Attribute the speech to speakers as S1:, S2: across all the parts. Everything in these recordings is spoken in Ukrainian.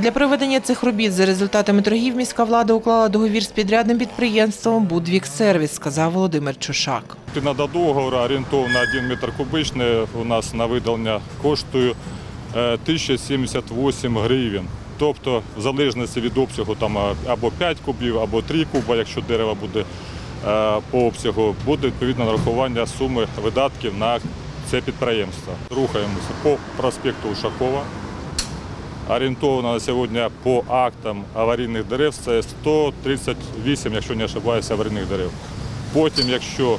S1: Для проведення цих робіт за результатами торгів міська влада уклала договір з підрядним підприємством «Будвіксервіс», сказав Володимир Чушак.
S2: Надо договору орієнтовно 1 метр кубичний у нас на видалення коштує е, 1078 гривень. Тобто, в залежності від обсягу там е, або 5 кубів, або 3 куба, якщо дерево буде е, по обсягу, буде відповідно нарахування суми видатків на це підприємство. Рухаємося по проспекту Ушакова. Орієнтовно на сьогодні по актам аварійних дерев це 138, якщо не ошибаюся, аварійних дерев. Потім, якщо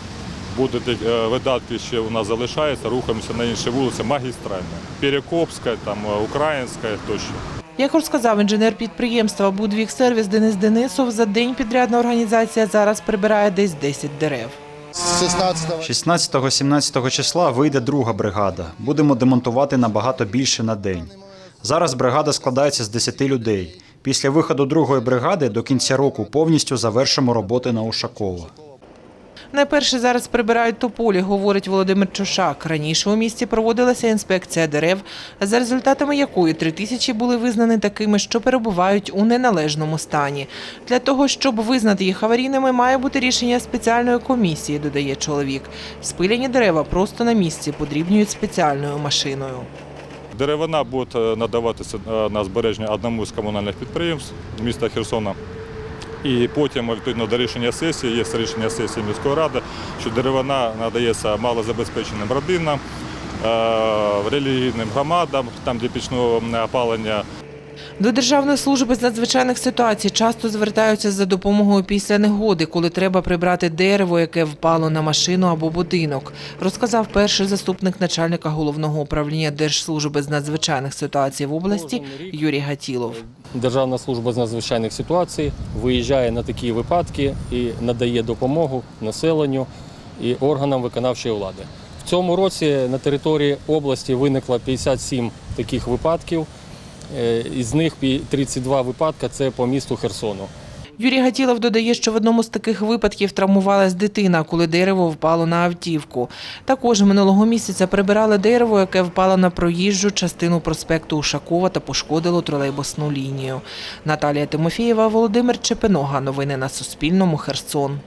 S2: будуть е, видатки ще у нас залишаються, рухаємося на інші вулиці магістральні. Перекопська, там, е, Українська тощо.
S1: Як розказав інженер підприємства «Будвіксервіс» Денис Денисов, за день підрядна організація зараз прибирає десь 10 дерев.
S3: З 16
S4: 16-17 числа вийде друга бригада. Будемо демонтувати набагато більше на день. Зараз бригада складається з 10 людей. Після виходу другої бригади до кінця року повністю завершимо роботи на Ушакова.
S1: Найперше зараз прибирають тополі, говорить Володимир Чушак. Раніше у місті проводилася інспекція дерев, за результатами якої три тисячі були визнані такими, що перебувають у неналежному стані. Для того, щоб визнати їх аварійними, має бути рішення спеціальної комісії, додає чоловік. Спиляні дерева просто на місці подрібнюють спеціальною машиною.
S2: Деревина буде е, надаватися е, на збереження одному з комунальних підприємств міста Херсона. І потім, відповідно до рішення сесії, є рішення сесії міської ради, що деревина надається малозабезпеченим родинам, е, релігійним громадам, там де пічного опалення
S1: До Державної служби з надзвичайних ситуацій часто звертаються за допомогою після негоди, коли треба прибрати дерево, яке впало на машину або будинок, розказав перший заступник начальника головного управління Держслужби з надзвичайних ситуацій в області Юрій Гатілов.
S5: Державна служба з надзвичайних ситуацій виїжджає на такі випадки і надає допомогу населенню і органам виконавчої влади. В цьому році на території області виникло 57 таких випадків. Е, Із них пі- 32 випадки це по місту Херсону.
S1: Юрій Гатілов додає, що в одному з таких випадків травмувалась дитина, коли дерево впало на автівку. Також минулого місяця прибирали дерево, яке впало на проїжджу частину проспекту Ушакова та пошкодило тролейбусну лінію. Наталія Тимофєєва, Володимир Чепинога. Новини на Суспільному. Херсон.